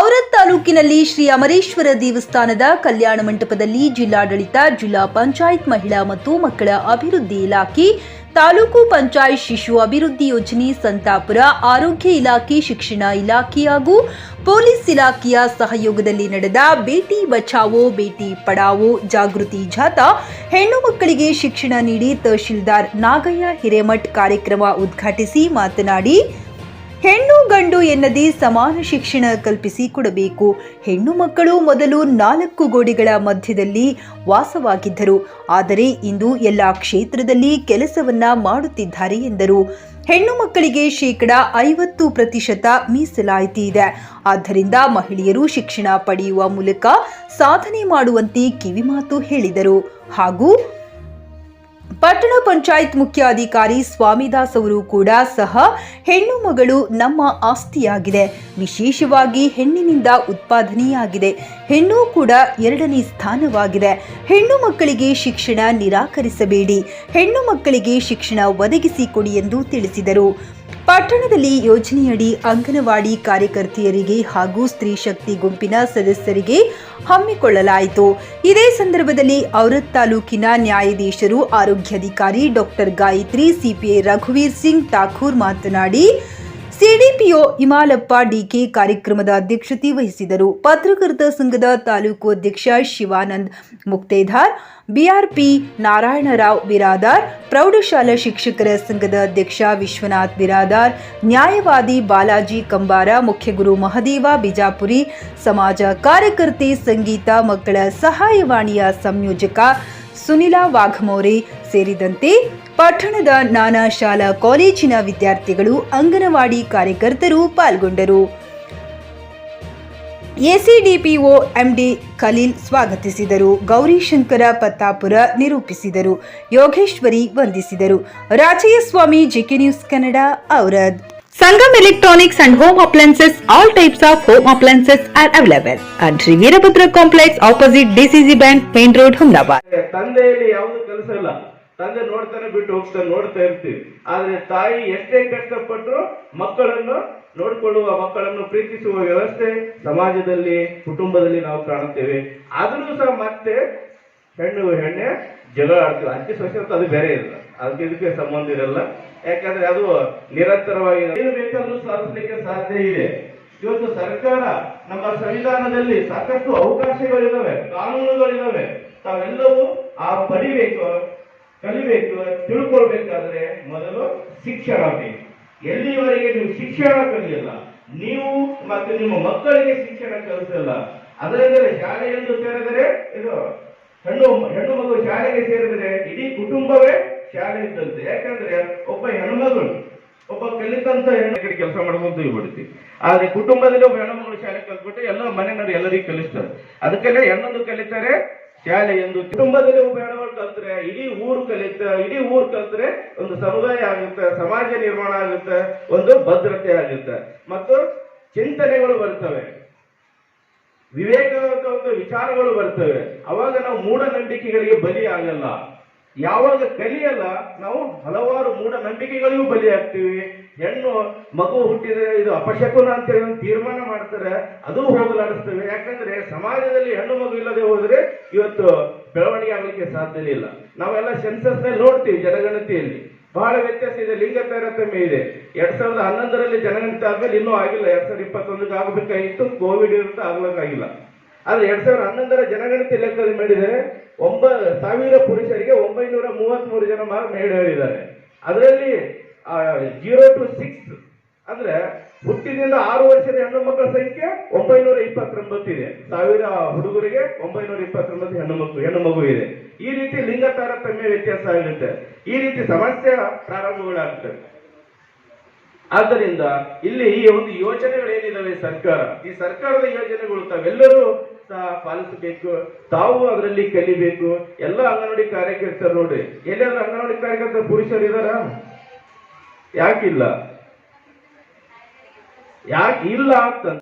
ಔರದ್ ತಾಲೂಕಿನಲ್ಲಿ ಶ್ರೀ ಅಮರೇಶ್ವರ ದೇವಸ್ಥಾನದ ಕಲ್ಯಾಣ ಮಂಟಪದಲ್ಲಿ ಜಿಲ್ಲಾಡಳಿತ, ಜಿಲ್ಲಾ ಪಂಚಾಯತ್ ಮಹಿಳಾ ಮತ್ತು ಮಕ್ಕಳ ಅಭಿವೃದ್ಧಿ ಇಲಾಖೆ, ತಾಲೂಕು ಪಂಚಾಯತ್ ಶಿಶು ಅಭಿವೃದ್ಧಿ ಯೋಜನೆ, ಸಂತಾಪುರ ಆರೋಗ್ಯ ಇಲಾಖೆ, ಶಿಕ್ಷಣ ಇಲಾಖೆ ಹಾಗೂ ಪೊಲೀಸ್ ಇಲಾಖೆಯ ಸಹಯೋಗದಲ್ಲಿ ನಡೆದ ಬೇಟಿ ಬಚಾವೋ, ಬೇಟಿ ಪಡಾವೋ ಜಾಗೃತಿ ಜಾಥಾ ಹೆಣ್ಣು ಮಕ್ಕಳಿಗೆ ಶಿಕ್ಷಣ ನೀಡಿ ತಹಶೀಲ್ದಾರ್ ನಾಗಯ್ಯ ಹಿರೇಮಠ್ ಕಾರ್ಯಕ್ರಮ ಉದ್ಘಾಟಿಸಿ ಮಾತನಾಡಿ ಹೆಣ್ಣು ಗಂಡು ಎನ್ನದೇ ಸಮಾನ ಶಿಕ್ಷಣ ಕಲ್ಪಿಸಿ ಕೊಡಬೇಕು. ಹೆಣ್ಣು ಮಕ್ಕಳು ಮೊದಲು ನಾಲ್ಕು ಗೋಡೆಗಳ ಮಧ್ಯದಲ್ಲಿ ವಾಸವಾಗಿದ್ದರು. ಆದರೆ ಇಂದು ಎಲ್ಲ ಕ್ಷೇತ್ರದಲ್ಲಿ ಕೆಲಸವನ್ನ ಮಾಡುತ್ತಿದ್ದಾರೆ ಎಂದರು. ಹೆಣ್ಣು ಮಕ್ಕಳಿಗೆ ಶೇಕಡ ಐವತ್ತು ಪ್ರತಿಶತ ಮೀಸಲಾಯಿತಿ ಇದೆ. ಆದ್ದರಿಂದ ಮಹಿಳೆಯರು ಶಿಕ್ಷಣ ಪಡೆಯುವ ಮೂಲಕ ಸಾಧನೆ ಮಾಡುವಂತೆ ಕಿವಿಮಾತು ಹೇಳಿದರು. ಹಾಗೂ ಪಟ್ಟಣ ಪಂಚಾಯತ್ ಮುಖ್ಯಾಧಿಕಾರಿ ಸ್ವಾಮಿದಾಸ್ ಅವರು ಕೂಡ ಸಹ ಹೆಣ್ಣು ಮಗಳು ನಮ್ಮ ಆಸ್ತಿಯಾಗಿದೆ. ವಿಶೇಷವಾಗಿ ಹೆಣ್ಣಿನಿಂದ ಉತ್ಪಾದನೆಯಾಗಿದೆ. ಹೆಣ್ಣು ಕೂಡ ಎರಡನೇ ಸ್ಥಾನವಾಗಿದೆ. ಹೆಣ್ಣು ಮಕ್ಕಳಿಗೆ ಶಿಕ್ಷಣ ನಿರಾಕರಿಸಬೇಡಿ. ಹೆಣ್ಣು ಮಕ್ಕಳಿಗೆ ಶಿಕ್ಷಣ ಒದಗಿಸಿಕೊಡಿ ಎಂದು ತಿಳಿಸಿದರು. ಪಟ್ಟಣದಲ್ಲಿ ಯೋಜನೆಯಡಿ ಅಂಗನವಾಡಿ ಕಾರ್ಯಕರ್ತೆಯರಿಗೆ ಹಾಗೂ ಸ್ತ್ರೀ ಶಕ್ತಿ ಗುಂಪಿನ ಸದಸ್ಯರಿಗೆ ಹಮ್ಮಿಕೊಳ್ಳಲಾಯಿತು. ಇದೇ ಸಂದರ್ಭದಲ್ಲಿ ಔರತ್ ತಾಲೂಕಿನ ನ್ಯಾಯಾಧೀಶರು, ಆರೋಗ್ಯಾಧಿಕಾರಿ ಡಾಕ್ಟರ್ ಗಾಯತ್ರಿ, ಸಿಪಿಐ ರಘುವೀರ್ ಸಿಂಗ್ ಠಾಕೂರ್ ಮಾತನಾಡಿ ಸಿಡಿಪಿಒ ಇಮಾಲಪ್ಪ ಡಿಕೆ ಕಾರ್ಯಕ್ರಮದ ಅಧ್ಯಕ್ಷತೆ ವಹಿಸಿದರು ಪತ್ರಕರ್ತ ಸಂಘದ ತಾಲೂಕು ಅಧ್ಯಕ್ಷ ಶಿವಾನಂದ್ ಮುಕ್ತೇದಾರ್ ಬಿಆರ್ಪಿ ನಾರಾಯಣರಾವ್ ಬಿರಾದಾರ್ ಪ್ರೌಢಶಾಲಾ ಶಿಕ್ಷಕರ ಸಂಘದ ಅಧ್ಯಕ್ಷ ವಿಶ್ವನಾಥ್ ಬಿರಾದಾರ್ ನ್ಯಾಯವಾದಿ ಬಾಲಾಜಿ ಕಂಬಾರ ಮುಖ್ಯಗುರು ಮಹದೇವ ಬಿಜಾಪುರಿ ಸಮಾಜ ಕಾರ್ಯಕರ್ತೆ ಸಂಗೀತ ಮಕ್ಕಳ ಸಹಾಯವಾಣಿಯ ಸಂಯೋಜಕ ಸುನಿಲಾ ವಾಘಮೋರೆ ಸೇರಿದಂತೆ ಪಟ್ಟಣದ ನಾನಾ ಶಾಲಾ ಕಾಲೇಜಿನ ವಿದ್ಯಾರ್ಥಿಗಳು, ಅಂಗನವಾಡಿ ಕಾರ್ಯಕರ್ತರು ಪಾಲ್ಗೊಂಡರು. ಎಸಿಡಿಪಿಒ ಎಂಡಿ ಖಲೀಲ್ ಸ್ವಾಗತಿಸಿದರು. ಗೌರಿಶಂಕರ ಪತ್ತಾಪುರ ನಿರೂಪಿಸಿದರು. ಯೋಗೇಶ್ವರಿ ವಂದಿಸಿದರು. Rajayyaswamy GK news Kannada, Aurad. Sangam electronics and home appliances, all types of home appliances are available. And Shri Veerabhadra complex, opposite DCC bank, main road Ahmedabad ತಂದೆಯಲ್ಲಿ ಯಾವುದು ಕೆಲಸ ಇಲ್ಲ. ತಂದೆ ನೋಡ್ತಾನೆ, ಬಿಟ್ಟು ಹೋಗ್ತಾನೆ, ನೋಡ್ತಾ ಇರ್ತೀವಿ. ಆದ್ರೆ ತಾಯಿ ಎಷ್ಟೇ ಕಷ್ಟಪಟ್ಟು ಮಕ್ಕಳನ್ನು ನೋಡಿಕೊಳ್ಳುವ, ಮಕ್ಕಳನ್ನು ಪ್ರೀತಿಸುವ ವ್ಯವಸ್ಥೆ ಸಮಾಜದಲ್ಲಿ, ಕುಟುಂಬದಲ್ಲಿ ನಾವು ಕಾಣುತ್ತೇವೆ. ಆದರೂ ಸಹ ಮತ್ತೆ ಹೆಣ್ಣು ಹೆಣ್ಣೆ ಜಗಳ ಆಡ್ತೀವಿ. ಅಜ್ಜಿ ಸೊಸೆ ಅದು ಬೇರೆ ಇಲ್ಲ. ಅದಕ್ಕೆ ಇದಕ್ಕೆ ಸಂಬಂಧ ಇರಲ್ಲ. ಯಾಕಂದ್ರೆ ಅದು ನಿರಂತರವಾಗಿ ಏನು ಬೇಕಾದ್ರೂ ಸಾಧಿಸಲಿಕ್ಕೆ ಸಾಧ್ಯ ಇದೆ. ಇವತ್ತು ಸರ್ಕಾರ ನಮ್ಮ ಸಂವಿಧಾನದಲ್ಲಿ ಸಾಕಷ್ಟು ಅವಕಾಶಗಳಿದಾವೆ, ಕಾನೂನುಗಳಿದಾವೆ. ತಾವೆಲ್ಲವೂ ಆ ಪಡಿಬೇಕು ಕಲಿಬೇಕು ತಿಳ್ಕೊಳ್ಬೇಕಾದ್ರೆ ಮೊದಲು ಶಿಕ್ಷಣ ಬೇಕು. ಎಲ್ಲಿವರೆಗೆ ನೀವು ಶಿಕ್ಷಣ ಕಲಿಯಲ್ಲ, ನೀವು ಮತ್ತು ನಿಮ್ಮ ಮಕ್ಕಳಿಗೆ ಶಿಕ್ಷಣ ಕಲಿಸಲ್ಲ. ಅದರಿಂದಲೇ ಶಾಲೆಯೆಂದು ಸೇರಿದರೆ ಇದು ಹೆಣ್ಣು ಹೆಣ್ಣು ಮಗು ಶಾಲೆಗೆ ಸೇರಿದರೆ ಇಡೀ ಕುಟುಂಬವೇ ಶಾಲೆ ಇದ್ದಂತೆ. ಯಾಕಂದ್ರೆ ಒಬ್ಬ ಹೆಣ್ಮಗಳು ಒಬ್ಬ ಕಲಿತಂತ ಹೆಣ್ಣು ಕೆಲಸ ಮಾಡ್ಕೊಂತ ಬಿಡ್ತೀವಿ ಆದ್ರೆ ಕುಟುಂಬದಲ್ಲಿ ಒಬ್ಬ ಹೆಣ್ಮಗಳು ಶಾಲೆ ಕಲ್ತ್ಬಿಟ್ಟು ಎಲ್ಲ ಮನೆಯವರು ಎಲ್ಲರಿಗೂ ಕಲಿಸ್ತಾರೆ. ಅದಕ್ಕೆಲ್ಲ ಹೆಣ್ಣೊಂದು ಕಲಿತಾರೆ ಶಾಲೆ ಎಂದು ಕುಟುಂಬದಲ್ಲಿ ಒಬ್ಬ ಹೆಣ್ಮಕ್ಳು ಕಲ್ತ್ರೆ, ಇಡೀ ಊರು ಕಲಿತ, ಇಡೀ ಊರು ಕಲ್ತ್ರೆ ಒಂದು ಸಮುದಾಯ ಆಗುತ್ತೆ, ಸಮಾಜ ನಿರ್ಮಾಣ ಆಗುತ್ತೆ, ಒಂದು ಭದ್ರತೆ ಆಗುತ್ತೆ. ಮತ್ತು ಚಿಂತನೆಗಳು ಬರ್ತವೆ. ವಿವೇಕವಂತ ಒಂದು ವಿಚಾರಗಳು ಬರ್ತವೆ. ಅವಾಗ ನಾವು ಮೂಢನಂಬಿಕೆಗಳಿಗೆ ಬಲಿ ಆಗಲ್ಲ ಯಾವಾಗ ಕಲಿಯಲ್ಲ ನಾವು ಹಲವಾರು ಮೂಢನಂಬಿಕೆಗಳಿಗೂ ಬಲಿ ಆಗ್ತೀವಿ ಹೆಣ್ಣು ಮಗು ಹುಟ್ಟಿದ್ರೆ ಇದು ಅಪಶಕುನ ಅಂತೇಳಿ ಒಂದು ತೀರ್ಮಾನ ಮಾಡ್ತಾರೆ, ಅದು ಹೋಗಲಾಡಿಸ್ತೇವೆ. ಯಾಕಂದ್ರೆ ಸಮಾಜದಲ್ಲಿ ಹೆಣ್ಣು ಮಗು ಇಲ್ಲದೆ ಹೋದ್ರೆ ಇವತ್ತು ಬೆಳವಣಿಗೆ ಆಗ್ಲಿಕ್ಕೆ ಸಾಧ್ಯ ಇಲ್ಲ. ನಾವೆಲ್ಲ ಸೆನ್ಸಸ್ನಲ್ಲಿ ನೋಡ್ತೀವಿ ಜನಗಣತಿಯಲ್ಲಿ. ಬಹಳ ವ್ಯತ್ಯಾಸ ಇದೆ, ಲಿಂಗ ತಾರತಮ್ಯ ಇದೆ. ಎರಡ್ ಸಾವಿರದ ಹನ್ನೊಂದರಲ್ಲಿ ಜನಗಣತಿ ಆದ್ಮೇಲೆ ಇನ್ನೂ ಆಗಿಲ್ಲ. ಎರಡ್ ಸಾವಿರದ ಇಪ್ಪತ್ತೊಂದಕ್ಕೆ ಆಗಬೇಕಾಗಿತ್ತು, ಕೋವಿಡ್ ಇರುತ್ತೆ, ಆಗ್ಲಿಕ್ಕಾಗಿಲ್ಲ. ಆದ್ರೆ ಎರಡ್ ಸಾವಿರದ ಹನ್ನೊಂದರ ಜನಗಣತಿ ಲೆಕ್ಕದಲ್ಲಿ ಮಾಡಿದರೆ ಒಂಬ ಸಾವಿರ ಪುರುಷರಿಗೆ ಒಂಬೈನೂರ ಮೂವತ್ತ್ ಮೂರು ಜನ ಮಹಿಳೆಯರಿದ್ದಾರೆ ಅದರಲ್ಲಿ ಜೀರೋ ಟು ಸಿಕ್ಸ್ ಅಂದ್ರೆ ಹುಟ್ಟಿನಿಂದ ಆರು ವರ್ಷದ ಹೆಣ್ಣು ಮಕ್ಕಳ ಸಂಖ್ಯೆ ಒಂಬೈನೂರ ಇಪ್ಪತ್ತೊಂಬತ್ತು ಇದೆ. ಸಾವಿರ ಹುಡುಗರಿಗೆ ಒಂಬೈನೂರ ಇಪ್ಪತ್ತೊಂಬತ್ತು ಹೆಣ್ಣು ಮಕ್ಕಳು ಹೆಣ್ಣು ಮಗು ಇದೆ. ಈ ರೀತಿ ಲಿಂಗ ತಾರತಮ್ಯ ವ್ಯತ್ಯಾಸ ಆಗುತ್ತೆ ಈ ರೀತಿ ಸಮಸ್ಯೆ ಪ್ರಾರಂಭಗಳಾಗ್ತವೆ ಆದ್ದರಿಂದ ಇಲ್ಲಿ ಈ ಒಂದು ಯೋಜನೆಗಳು ಏನಿದಾವೆ ಸರ್ಕಾರ? ಈ ಸರ್ಕಾರದ ಯೋಜನೆಗಳು ತಾವೆಲ್ಲರೂ ಸಹ ಪಾಲಿಸಬೇಕು. ತಾವು ಅದರಲ್ಲಿ ಕಲಿಬೇಕು. ಎಲ್ಲ ಅಂಗನವಾಡಿ ಕಾರ್ಯಕರ್ತರು ನೋಡಿ. ಎಲ್ಲಾದ್ರೂ ಅಂಗನವಾಡಿ ಕಾರ್ಯಕರ್ತ ಪುರುಷರು ಇದಾರ? ಯಾಕಿಲ್ಲ? ಯಾಕಿಲ್ಲ ಅಂತಂದ್ರೆ